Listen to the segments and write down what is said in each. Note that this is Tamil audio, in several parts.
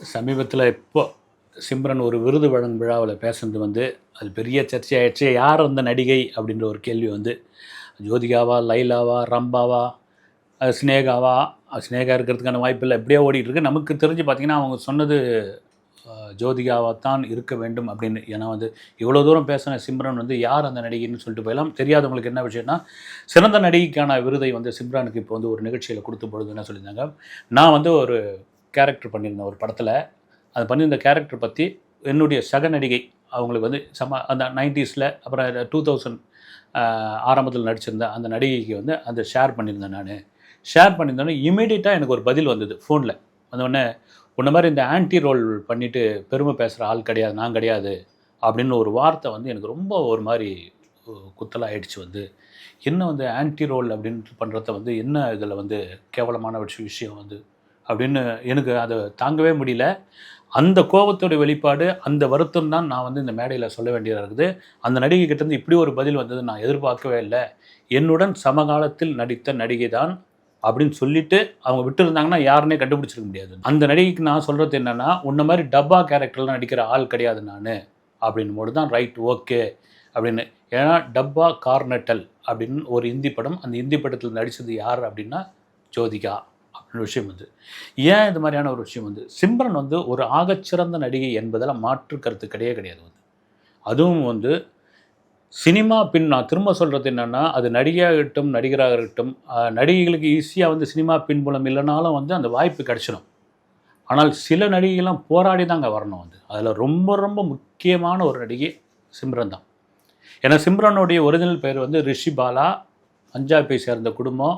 சமீபத்தில் இப்போ சிம்ரன் ஒரு விருது வழங்கும் விழாவில் பேசுனது வந்து அது பெரிய சர்ச்சையாயிடுச்சு. யார் அந்த நடிகை அப்படின்ற ஒரு கேள்வி வந்து ஜோதிகாவா லைலாவா ரம்பாவா ஸ்னேகாவா சினேகாவா? சினேகா இருக்கிறதுக்கான வாய்ப்பு இல்லை எப்படியோ ஓடிட்டுருக்கு நமக்கு தெரிஞ்சு பார்த்தீங்கன்னா அவங்க சொன்னது ஜோதிகாவாக ஜோதிகாவா தான் இருக்க வேண்டும் அப்படின்னு. ஏன்னா வந்து இவ்வளோ தூரம் பேசின சிம்ரன் வந்து யார் அந்த நடிகைன்னு சொல்லிட்டு போயலாம் தெரியாதவங்களுக்கு என்ன விஷயம்னா சிறந்த நடிகைக்கான விருதை வந்து சிம்ரானுக்கு இப்போ வந்து ஒரு நிகழ்ச்சியில் கொடுத்த பொழுது என்ன சொல்லியிருந்தாங்க நான் வந்து ஒரு கேரக்டர் பண்ணியிருந்தேன் ஒரு படத்தில். அது பண்ணியிருந்த கேரக்டர் பற்றி என்னுடைய சக நடிகை அவங்களுக்கு வந்து சம அந்த நைன்டிஸில் அப்புறம் டூ தௌசண்ட் ஆரம்பத்தில் நடிச்சிருந்த அந்த நடிகைக்கு வந்து அந்த ஷேர் பண்ணியிருந்தேன் நான். ஷேர் பண்ணியிருந்தோன்னே இமீடியட்டாக எனக்கு ஒரு பதில் வந்தது ஃபோனில் வந்தோடனே உன்ன மாதிரி இந்த ஆன்டி ரோல் பண்ணிவிட்டு பெருமை பேசுகிற ஆள் கிடையாது நான் கிடையாது அப்படின்னு ஒரு வார்த்தை வந்து எனக்கு ரொம்ப ஒரு மாதிரி குத்தலாகிடுச்சு வந்து. என்ன வந்து ஆன்டி ரோல் அப்படின்ட்டு பண்ணுறத வந்து என்ன இதில் வந்து கேவலமான விஷயம் வந்து அப்படின்னு எனக்கு அதை தாங்கவே முடியல. அந்த கோபத்தோட வெளிப்பாடு அந்த வருத்தம் தான் நான் வந்து இந்த மேடையில் சொல்ல வேண்டியதாக இருக்குது. அந்த நடிகை கிட்டேருந்து இப்படி ஒரு பதில் வந்தது நான் எதிர்பார்க்கவே இல்லை. என்னுடன் சமகாலத்தில் நடித்த நடிகை தான் அப்படின்னு சொல்லிட்டு அவங்க விட்டுருந்தாங்கன்னா யாருன்னே கண்டுபிடிச்சிருக்க முடியாது. அந்த நடிகைக்கு நான் சொல்கிறது என்னென்னா உன்ன மாதிரி டப்பா கேரக்டர்லாம் நடிக்கிற ஆள் கிடையாது நான். அப்படின்னும் போது தான் ரைட் ஓகே. அப்படின்னு. ஏன்னா டப்பா கார்னட்டல் அப்படின்னு ஒரு இந்தி படம் அந்த இந்தி படத்தில் நடித்தது யார் அப்படின்னா ஜோதிகா. அப்படின்னு விஷயம் வந்து. ஏன் இது மாதிரியான ஒரு விஷயம் வந்து? சிம்ரன் வந்து ஒரு ஆகச்சிறந்த நடிகை என்பதில் மாற்று கருத்து கிடையவே கிடையாது வந்து. அதுவும் வந்து சினிமா பின் நான் திரும்ப சொல்கிறது என்னென்னா அது நடிகையாக இருக்கட்டும் நடிகராக இருக்கட்டும் நடிகைகளுக்கு ஈஸியாக வந்து சினிமா பின்புலம் இல்லைனாலும் வந்து அந்த வாய்ப்பு கிடச்சிடும் ஆனால் சில நடிகைகள்லாம் போராடி தாங்க வரணும் வந்து. அதில் ரொம்ப ரொம்ப முக்கியமான ஒரு நடிகை சிம்ரன் தான். ஏன்னா சிம்ரனுடைய ஒரிஜினல் பேர் வந்து ரிஷி பாலா. பஞ்சாபை சேர்ந்த குடும்பம்.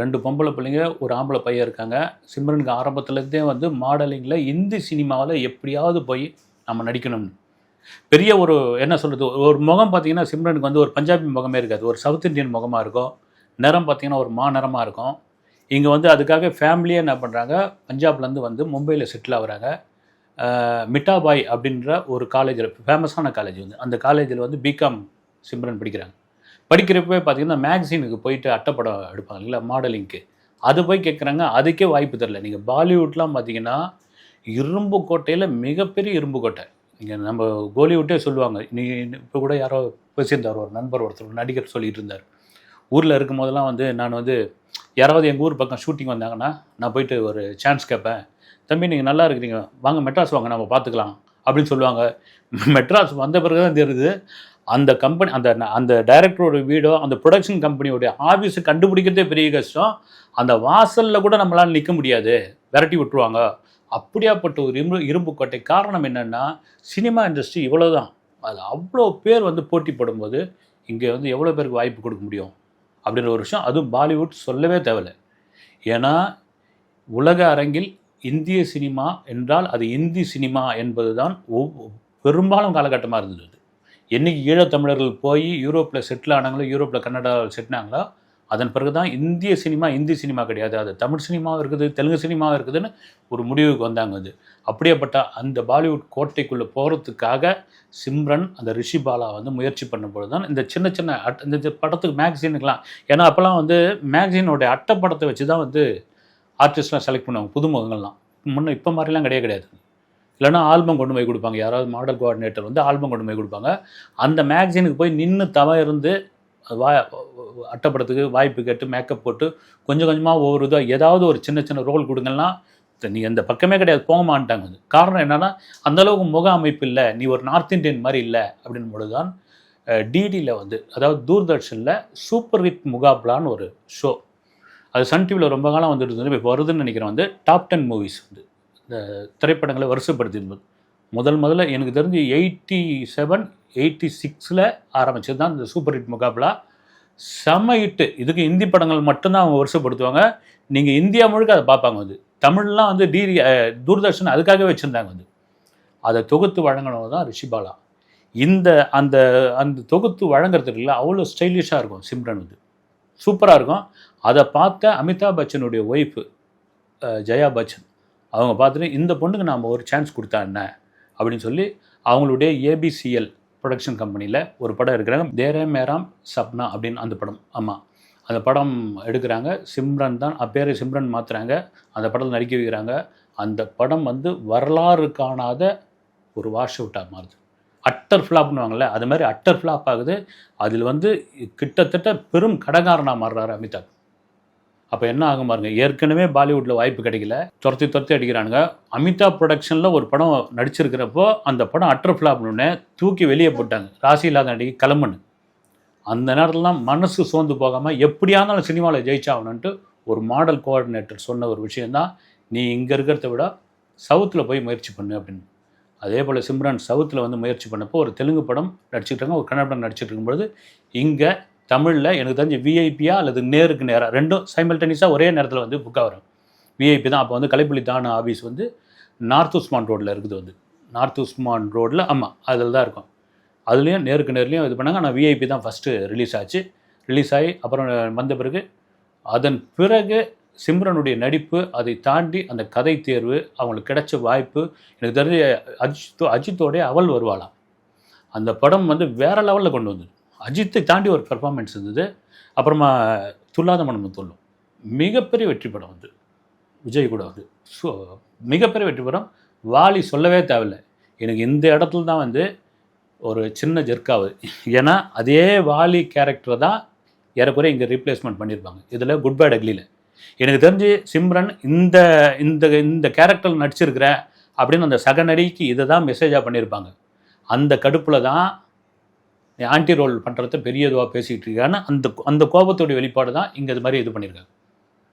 ரெண்டு பொம்பளை பிள்ளைங்க ஒரு ஆம்பளை பையன் இருக்காங்க. சிம்ரனுக்கு ஆரம்பத்துலேருந்தே வந்து மாடலிங்கில் இந்தி சினிமாவில் எப்படியாவது போய் நம்ம நடிக்கணும்னு. பெரிய ஒரு என்ன சொல்கிறது ஒரு முகம் பார்த்தீங்கன்னா சிம்ரனுக்கு வந்து ஒரு பஞ்சாபி முகமே இருக்காது. ஒரு சவுத் இந்தியன் முகமாக இருக்கும். நிறம் பார்த்தீங்கன்னா ஒரு மா நிறமாக இருக்கும். இங்கே வந்து அதுக்காக ஃபேமிலியே என்ன பண்ணுறாங்க பஞ்சாப்லேருந்து வந்து மும்பையில் செட்டில் ஆகுறாங்க. மிட்டாபாய் அப்படின்ற ஒரு காலேஜில் ஃபேமஸான காலேஜ் வந்து அந்த காலேஜில் வந்து பிகாம் சிம்ரன் படிக்கிறாங்க. படிக்கிறப்பவே பார்த்தீங்கன்னா மேக்சினுக்கு போயிட்டு அட்டைப்படம் எடுப்பாங்க இல்லை மாடலிங்க்கு அது போய் கேட்குறாங்க அதுக்கே வாய்ப்பு தரல நீங்கள் பாலிவுட்லாம் பார்த்தீங்கன்னா இரும்பு கோட்டையில் மிகப்பெரிய இரும்பு கோட்டை. நீங்கள் நம்ம கோலிவுட்டே சொல்லுவாங்க. நீ இப்போ கூட யாரோ பேசியிருந்தார் ஒரு நண்பர் ஒருத்தர் நடிகர் சொல்லிட்டு இருந்தார். ஊரில் இருக்கும் போதெல்லாம் வந்து நான் வந்து யாராவது எங்கள் ஊர் பக்கம் ஷூட்டிங் வந்தாங்கன்னா நான் போயிட்டு ஒரு சான்ஸ் கேட்பேன் தம்பி நீங்கள் நல்லா இருக்கிறீங்க. வாங்க மெட்ராஸ் வாங்க நம்ம பார்த்துக்கலாம் அப்படின்னு சொல்லுவாங்க. மெட்ராஸ் வந்த பிறகு தான் தெரியுது அந்த கம்பெனி அந்த அந்த டைரக்டரோட வீடோ அந்த ப்ரொடக்ஷன் கம்பெனியோடைய ஆஃபீஸை கண்டுபிடிக்கிறதே பெரிய கஷ்டம். அந்த வாசலில் கூட நம்மளால் நிற்க முடியாது. விரட்டி விட்டுருவாங்க. அப்படியாப்பட்ட ஒரு இரும்பு இரும்பு கோட்டை காரணம் என்னென்னா சினிமா இண்டஸ்ட்ரி இவ்வளோ தான் அது அவ்வளோ பேர் வந்து போட்டி போடும்போது இங்கே வந்து எவ்வளோ பேருக்கு வாய்ப்பு கொடுக்க முடியும்? அப்படின்ற ஒரு விஷயம். அதுவும் பாலிவுட் சொல்லவே தேவையில்ல. ஏன்னா உலக அரங்கில் இந்திய சினிமா என்றால் அது இந்தி சினிமா என்பது தான் பெரும்பாலும் காலகட்டமாக இருந்தது. என்றைக்கு ஈழத்தமிழர்கள் போய் யூரோப்பில் செட்டில் ஆனாங்களோ யூரோப்பில் கன்னடாவில் செட்டினாங்களோ அதன் பிறகு தான் இந்திய சினிமா இந்தி சினிமா கிடையாது. அது தமிழ் சினிமாவும் இருக்குது தெலுங்கு சினிமாவும் இருக்குதுன்னு ஒரு முடிவுக்கு வந்தாங்க அது. அப்படியேப்பட்ட அந்த பாலிவுட் கோட்டைக்குள்ளே போகிறதுக்காக சிம்ரன் அந்த ரிஷி பாலா வந்து முயற்சி பண்ணும்போது தான் இந்த சின்ன சின்ன அட் இந்த இந்த படத்துக்கு மேக்சினுக்கெலாம் ஏன்னா அப்போல்லாம் வந்து மேக்சினோடைய அட்டை படத்தை வச்சு தான் வந்து ஆர்டிஸ்ட்லாம் செலக்ட் பண்ணுவாங்க புதுமுகங்கள்லாம் முன்னே இப்போ மாதிரிலாம் கிடையாது கிடையாது. இல்லைனா ஆல்பம் கொண்டு போய் கொடுப்பாங்க. யாராவது மாடல் கோஆர்டினேட்டர் வந்து ஆல்பம் கொண்டு போய் கொடுப்பாங்க. அந்த மேக்சினுக்கு போய் நின்று தவ இருந்து வா அட்டப்படத்துக்கு வாய்ப்பு கேட்டு மேக்கப் போட்டு கொஞ்சம் கொஞ்சமாக ஒவ்வொரு இதாக ஏதாவது ஒரு சின்ன சின்ன ரோல் கொடுங்கன்னா நீ அந்த பக்கமே கிடையாது போக மாட்டாங்க. அது காரணம் என்னென்னா அந்த அளவுக்கு முக அமைப்பு இல்லை. நீ ஒரு நார்த் இந்தியன் மாதிரி இல்லை அப்படின் பொழுது தான் டிடியில் வந்து அதாவது தூர்தர்ஷனில் சூப்பர் ஹிட் முகாப்லான்னு ஒரு ஷோ அது சன் டிவியில் ரொம்ப காலம் வந்துட்டு இருந்தது இப்போ வருதுன்னு நினைக்கிறேன் வந்து டாப் டென் மூவிஸ் வந்து. இந்த திரைப்படங்களை வரிசைப்படுத்தியிருந்தது. முதல் முதல்ல எனக்கு தெரிஞ்சு எயிட்டி செவன் எயிட்டி சிக்ஸில் ஆரம்பிச்சது தான் இந்த சூப்பர் ஹிட் முகாப்லா செம ஹிட்டு இதுக்கு இந்தி படங்கள் மட்டும்தான் அவங்க வருஷப்படுத்துவாங்க நீங்கள் இந்தியா முழுக்க அதை பார்ப்பாங்க வந்து. தமிழ்லாம் வந்து டி தூர்தர்ஷன் அதுக்காகவே வச்சுருந்தாங்க வந்து. அதை தொகுத்து வழங்கினவங்க தான் ரிஷிபாலா இந்த அந்த அந்த தொகுத்து வழங்குறதுக்குள்ள அவ்வளோ ஸ்டைலிஷாக இருக்கும் சிம்ரன் வந்து. சூப்பராக இருக்கும். அதை பார்த்த அமிதாப் பச்சனுடைய ஒய்ஃபு ஜெயா பச்சன். அவங்க பார்த்துட்டு இந்த பொண்ணுக்கு நாம் ஒரு சான்ஸ் கொடுத்தா என்ன? அப்படின்னு சொல்லி அவங்களுடைய ஏபிசிஎல் ப்ரொடக்ஷன் கம்பெனியில் ஒரு படம் எடுக்கிறாங்க. தேரே மேராம் சப்னா அப்படின்னு அந்த படம். ஆமாம் அந்த படம் எடுக்கிறாங்க. சிம்ரன் தான் அப்பேரை சிம்ரன் மாற்றுறாங்க அந்த படத்தில் நடிக்க வைக்கிறாங்க. அந்த படம் வந்து வரலாறு காணாத ஒரு வாஷ் அவுட்டாக மாறுது. அட்டர் ஃப்ளாப்னுவாங்கள்ல அது மாதிரி அட்டர் ஃப்ளாப் ஆகுது. அதில் வந்து கிட்டத்தட்ட பெரும் கடகாரனாக மாறுறாரு அமிதாப். அப்போ என்ன ஆகும் பாருங்க ஏற்கனவே பாலிவுட்டில் வாய்ப்பு கிடைக்கல. துரத்தி துரத்தி அடிக்கிறானுங்க. அமிதாப் ப்ரொடக்ஷனில் ஒரு படம் நடிச்சிருக்கிறப்போ அந்த படம் அட்டர் ஃப்ளாப்னு தூக்கி வெளியே போட்டாங்க. ராசி இல்லாத நடிகை கிளம்புன்னு அந்த நேரத்துலலாம் மனசு சோர்ந்து போகாமல் எப்படியா இருந்தாலும் சினிமாவில் ஜெயிச்சாகணுன்ட்டு ஒரு மாடல் கோஆர்டினேட்டர் சொன்ன ஒரு விஷயந்தான் நீ இங்கே இருக்கிறத விட சவுத்தில் போய் முயற்சி பண்ணு அப்படின்னு. அதே போல் சிம்ரன் சவுத்தில் வந்து முயற்சி பண்ணப்போ ஒரு தெலுங்கு படம் நடிச்சிட்டு ஒரு கன்னட படம் நடிச்சிட்டு இருக்கும்பொழுது இங்கே தமிழில் எனக்கு தெரிஞ்சு விஐபியா அல்லது நேருக்கு நேராக ரெண்டும் சைமல்டேனியஸாக ஒரே நேரத்தில் வந்து புக்காக வரும். விஐபி தான். அப்போ வந்து கலைப்புலி தான ஆஃபீஸ் வந்து நார்த் உஸ்மான் ரோட்டில் இருக்குது வந்து. நார்த் உஸ்மான் ரோட்டில் ஆமாம் அதில் தான் இருக்கும். அதுலேயும் நேருக்கு நேர்லேயும் இது பண்ணாங்க. ஆனால் விஐபி தான் ஃபஸ்ட்டு ரிலீஸ் ஆச்சு. ரிலீஸ் ஆகி அப்புறம் வந்த பிறகு அதன் பிறகு சிம்ரனுடைய நடிப்பு அதை தாண்டி அந்த கதை தேர்வு அவங்களுக்கு கிடைச்ச வாய்ப்பு எனக்கு தெரிஞ்ச அஜித்தோ அஜித்தோடைய அவள் வருவாளாம். அந்த படம் வந்து வேற லெவலில் கொண்டு வந்தது. அஜித்தை தாண்டி ஒரு பெர்ஃபார்மன்ஸ் இருந்தது. அப்புறமா துல்லாத மனமும் தொல்லும் மிகப்பெரிய வெற்றி படம் வந்து. விஜய் கூட வந்து. ஸோ மிகப்பெரிய வெற்றி படம். வாலி சொல்லவே தேவையில்லை. எனக்கு இந்த இடத்துல தான் வந்து ஒரு சின்ன ஜெர்க்காவது ஏன்னா அதே வாலி கேரக்டரை தான் ஏறக்குறைய இங்கே ரீப்ளேஸ்மெண்ட் பண்ணியிருப்பாங்க. இதில் குட் பேட் அக்லியில் எனக்கு தெரிஞ்சு சிம்ரன் இந்த இந்த இந்த கேரக்டர் நடிச்சிருக்கிற அப்படின்னு அந்த சகநடிக்கு இதை தான் மெசேஜாக பண்ணியிருப்பாங்க. அந்த கடுப்பில் தான் ஆன்டி ரோல் பண்ணுறத பெரிய இதுவாக பேசிகிட்டு இருக்கான்னு அந்த அந்த கோபத்தோடைய வெளிப்பாடு தான் இங்கே இது மாதிரி இது பண்ணியிருக்காங்க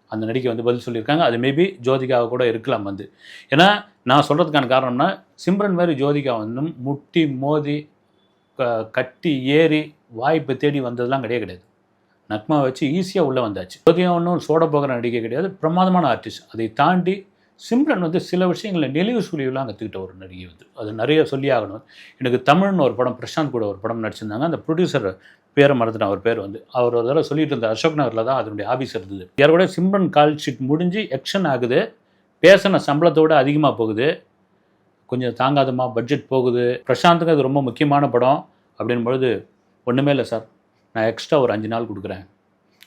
அந்த நடிகை வந்து பதில் சொல்லியிருக்காங்க. அது மேபி ஜோதிகாவை கூட இருக்கலாம் வந்து. ஏன்னா நான் சொல்கிறதுக்கான காரணம்னா சிம்ரன் மாதிரி ஜோதிகா வந்து முட்டி மோதி க- கட்டி ஏறி வாய்ப்பு தேடி வந்ததெல்லாம் கிடையாது கிடையாது. நக்மா வச்சு ஈஸியாக உள்ளே வந்தாச்சு. ஜோதிகா ஒன்றும் சோட போகிற நடிகை கிடையாது. பிரமாதமான ஆர்டிஸ்ட் அதை தாண்டி சிம்ரன் வந்து சில விஷயங்களை நெளிவு சுழிவுலாம் கற்றுக்கிட்ட ஒரு நடிகை வந்து. அது நிறைய சொல்லி ஆகணும் எனக்கு தமிழ்னு ஒரு படம் பிரசாந்த் கூட ஒரு படம் நடிச்சிருந்தாங்க. அந்த ப்ரொடியூசர் பேரை மறந்துட்டேன். அவர் பேர் வந்து. அவர் ஒரு தடவை சொல்லிட்டு இருந்த அசோக் நகரில் தான் அதனுடைய ஆஃபீஸ் இருந்தது. யாரோட சிம்ரன் கால் ஷீட் முடிஞ்சு எக்ஷன் ஆகுது. பேசின சம்பளத்தோடு அதிகமாக போகுது. கொஞ்சம் தாங்காதமா பட்ஜெட் போகுது. பிரசாந்துக்கு அது ரொம்ப முக்கியமான படம் அப்படின் பொழுது ஒன்றுமே இல்லை சார். நான் எக்ஸ்ட்ரா ஒரு அஞ்சு நாள் கொடுக்குறேன்.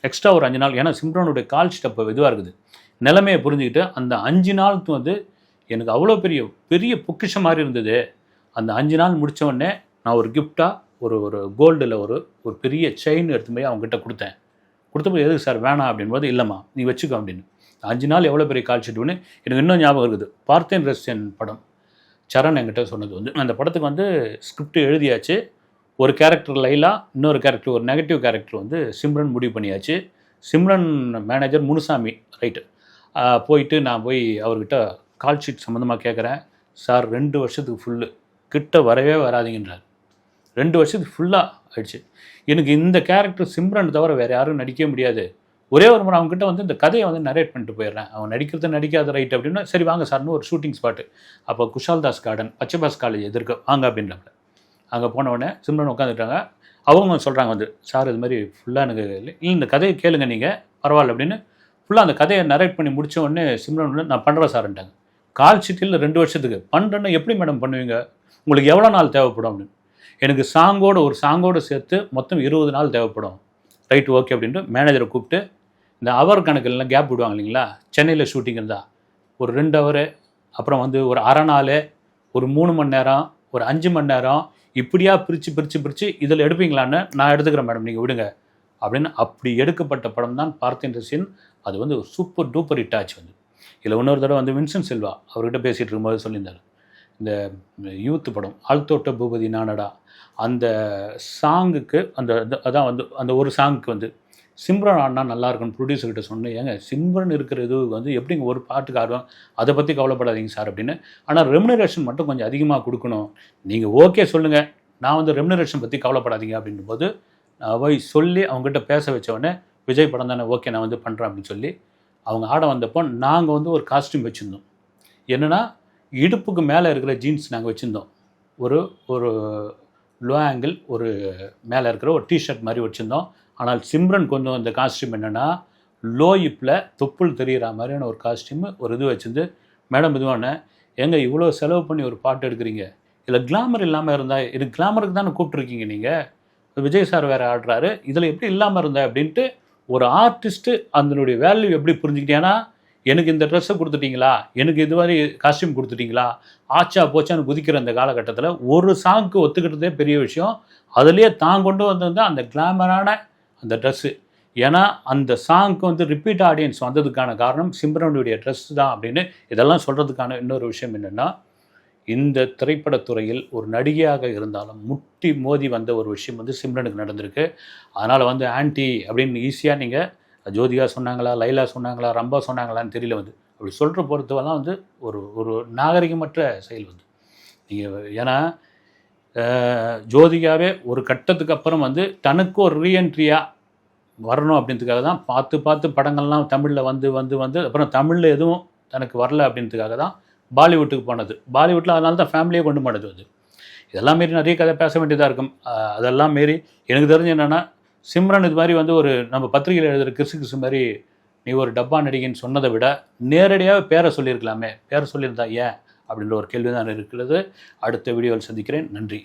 எக்ஸ்ட்ரா ஒரு அஞ்சு நாள். ஏன்னா சிம்ரனுடைய கால் ஷீட் அப்போ இதுவாக இருக்குது. நிலைமையை புரிஞ்சுக்கிட்டு அந்த அஞ்சு நாளுக்கு வந்து எனக்கு அவ்வளோ பெரிய பெரிய பொக்கிஷம் மாதிரி இருந்தது. அந்த அஞ்சு நாள் முடிச்ச நான் ஒரு கிஃப்டாக ஒரு ஒரு கோல்டில் ஒரு ஒரு பெரிய செயின் எடுத்து போய் அவங்ககிட்ட கொடுத்தேன். கொடுத்தபோது எதுக்கு சார் வேணாம் அப்படின்போது இல்லைம்மா நீ வச்சுக்கோ அப்படின்னு. அஞ்சு நாள் எவ்வளோ பெரிய கால் ஷீட்டுன்னு எனக்கு இன்னும் ஞாபகம் இருக்குது. பார்த்தேன் ரெஸ்டன் படம். சரண் என்கிட்ட சொன்னது வந்து அந்த படத்துக்கு வந்து ஸ்கிரிப்ட் எழுதியாச்சு. ஒரு கேரக்டர் லைலா இன்னொரு கேரக்டர் ஒரு நெகட்டிவ் கேரக்டர் வந்து சிம்ரன் முடிவு பண்ணியாச்சு. சிம்ரன் மேனேஜர் முனுசாமி ரைட்டு போயிட்டு நான் போய் அவர்கிட்ட கால் ஷீட் சம்மந்தமாக கேட்குறேன் சார் ரெண்டு வருஷத்துக்கு ஃபுல்லு கிட்ட வரவே வராதீங்கன்றார். ரெண்டு வருஷத்துக்கு ஃபுல்லாக ஆயிடுச்சு. எனக்கு இந்த கேரக்டர் சிம்ரன் தவிர வேறு யாரும் நடிக்கவே முடியாது. ஒரே ஒரு முறை அவங்ககிட்ட வந்து இந்த கதையை வந்து நரேட் பண்ணிட்டு போயிடுறேன். அவன் நடிக்கிறது நடிக்காத ரைட் அப்படின்னா சரி வாங்க சார்னு ஒரு ஷூட்டிங் ஸ்பாட்டு அப்போ குஷால் தாஸ் கார்டன் பச்சைபாஸ் காலேஜ் எதிர்க்க. வாங்க அப்படின்றாங்க அங்கே போன உடனே சிம்ரன் உட்காந்துட்டாங்க அவங்க சொல்கிறாங்க வந்து சார் இது மாதிரி ஃபுல்லாக எனக்கு இல்லை. இல்லை, இந்த கதையை கேளுங்க நீங்கள் பரவாயில்ல அப்படின்னு ஃபுல்லாக அந்த கதையை நரேட் பண்ணி முடித்த உடனே சிம்ரன் நான் பண்ணுறேன் சார்ன்ட்டாங்க கால் சீட்டில் ரெண்டு வருஷத்துக்கு பண்ணுறேன்னு எப்படி மேடம் பண்ணுவீங்க? உங்களுக்கு எவ்வளோ நாள் தேவைப்படும்? அப்படின்னு. எனக்கு சாங்கோட ஒரு சாங்கோட சேர்த்து மொத்தம் இருபது நாள் தேவைப்படும். ரைட் ஓகே அப்படின்ட்டு மேனேஜரை கூப்பிட்டு இந்த அவர் கணக்கில்லாம் கேப் விடுவாங்க இல்லைங்களா? சென்னையில் ஷூட்டிங் இருந்தால் ஒரு ரெண்டு ஹவரு அப்புறம் வந்து ஒரு அரை நாள் ஒரு மூணு மணி நேரம் ஒரு அஞ்சு மணி நேரம் இப்படியா பிரித்து பிரித்து பிரித்து இதில் எடுப்பீங்களான்னு நான் எடுத்துக்கிறேன் மேடம் நீங்கள் விடுங்க. அப்படின்னு அப்படி எடுக்கப்பட்ட படம் தான் பார்த்தின் ரசின் அது வந்து ஒரு சூப்பர் டூப்பர் ஹிட் ஆச்சு வந்து. இதில் இன்னொரு தடவை வந்து வின்சன் செல்வா அவர்கிட்ட பேசிகிட்டு இருக்கும்போது சொல்லியிருந்தார். இந்த யூத் படம் ஆழ்த்தோட்ட பூபதி நானடா அந்த சாங்குக்கு அந்த அதான் வந்து அந்த ஒரு சாங்குக்கு வந்து சிம்ரன் ஆடினா நல்லா இருக்கும்னு ப்ரொடியூசர்கிட்ட சொன்னேன் ஏங்க சிம்ரன் இருக்கிற இது வந்து எப்படிங்க ஒரு பாட்டுக்கு ஆடுவோம் அதை பற்றி கவலைப்படாதீங்க சார் அப்படின்னு. ஆனால் ரெமுனரேஷன் மட்டும் கொஞ்சம் அதிகமாக கொடுக்கணும். நீங்கள் ஓகே சொல்லுங்கள் நான் வந்து ரெமுனரேஷன் பற்றி கவலைப்படாதீங்க அப்படின்னும் போது அவை சொல்லி அவங்ககிட்ட பேச வச்சவொடனே விஜய் படம் தானே ஓகே நான் வந்து பண்ணுறேன் அப்படின்னு சொல்லி அவங்க ஆட வந்தப்போ நாங்கள் வந்து ஒரு காஸ்டியூம் வச்சுருந்தோம். என்னென்னா இடுப்புக்கு மேலே இருக்கிற ஜீன்ஸ் நாங்கள் வச்சுருந்தோம். ஒரு ஒரு லோ ஆங்கிள் ஒரு மேலே இருக்கிற ஒரு டிஷர்ட் மாதிரி வச்சுருந்தோம். ஆனால் சிம்ரன் கொஞ்சம் அந்த காஸ்டியூம் என்னென்னா லோ இப்பில் தொப்புள் தெரிகிற மாதிரியான ஒரு காஸ்ட்யூமு ஒரு இது வச்சுருந்து மேடம் இதுவான எங்கே இவ்வளோ செலவு பண்ணி ஒரு பாட்டு எடுக்கிறீங்க? இதில் கிளாமர் இல்லாமல் இருந்தால் இது கிளாமருக்கு தானே கூப்பிட்ருக்கீங்க நீங்கள் விஜய் சார் வேறு ஆடுறாரு இதில் எப்படி இல்லாமல் இருந்தா? அப்படின்ட்டு ஒரு ஆர்டிஸ்ட்டு அதனுடைய வேல்யூ எப்படி புரிஞ்சுக்கிட்டேன்னா எனக்கு இந்த ட்ரெஸ்ஸை கொடுத்துட்டீங்களா? எனக்கு இது மாதிரி காஸ்டியூம் கொடுத்துட்டீங்களா? ஆச்சா போச்சான்னு குதிக்கிற அந்த காலகட்டத்தில் ஒரு சாங்க்கு ஒத்துக்கிட்டதே பெரிய விஷயம். அதுலேயே தான் கொண்டு வந்திருந்த அந்த கிளாமரான அந்த ட்ரெஸ்ஸு ஏன்னா அந்த சாங்க்கு வந்து ரிப்பீட் ஆடியன்ஸ் வந்ததுக்கான காரணம் சிம்ரனுடைய ட்ரெஸ் தான் அப்படின்னு இதெல்லாம் சொல்கிறதுக்கான இன்னொரு விஷயம் என்னென்னா இந்த திரைப்படத்துறையில் ஒரு நடிகையாக இருந்தாலும் முட்டி மோதி வந்த ஒரு விஷயம் வந்து சிம்ரனுக்கு நடந்திருக்கு. அதனால் வந்து ஆன்டி அப்படின்னு ஈஸியாக நீங்கள் ஜோதிகா சொன்னாங்களா லைலா சொன்னாங்களா ரம்பா சொன்னாங்களான்னு தெரியல வந்து. அப்படி சொல்கிற பொறுத்தவெல்லாம் வந்து ஒரு ஒரு நாகரிகமற்ற செயல் வந்து. நீங்கள் ஏன்னா ஜோதிகாவே ஒரு கட்டத்துக்கு அப்புறம் வந்து தனக்கு ஒரு ரீஎன்ட்ரியாக வரணும் அப்படின்றதுக்காக தான் பார்த்து பார்த்து படங்கள்லாம் தமிழில் வந்து வந்து வந்து அப்புறம் தமிழில் எதுவும் தனக்கு வரல அப்படின்றதுக்காக தான் பாலிவுட்டுக்கு போனது. பாலிவுட்டில் அதனால தான் ஃபேமிலியே கொண்டு போனது அது. இதெல்லாம் மீறி நிறைய கதை பேச வேண்டியதாக இருக்கும். அதெல்லாம் மீறி எனக்கு தெரிஞ்சு என்னென்னா சிம்ரன் இது மாதிரி வந்து ஒரு நம்ம பத்திரிகையில் எழுதுகிற கிறிசு கிறிசு மாதிரி நீ ஒரு டப்பா நடிகைன்னு சொன்னதை விட நேரடியாக பேரை சொல்லியிருக்கலாமே. பேரை சொல்லியிருந்தா ஏன்? அப்படின்ற ஒரு கேள்வி தான் இருக்கிறது. அடுத்த வீடியோவில் சந்திக்கிறேன். நன்றி.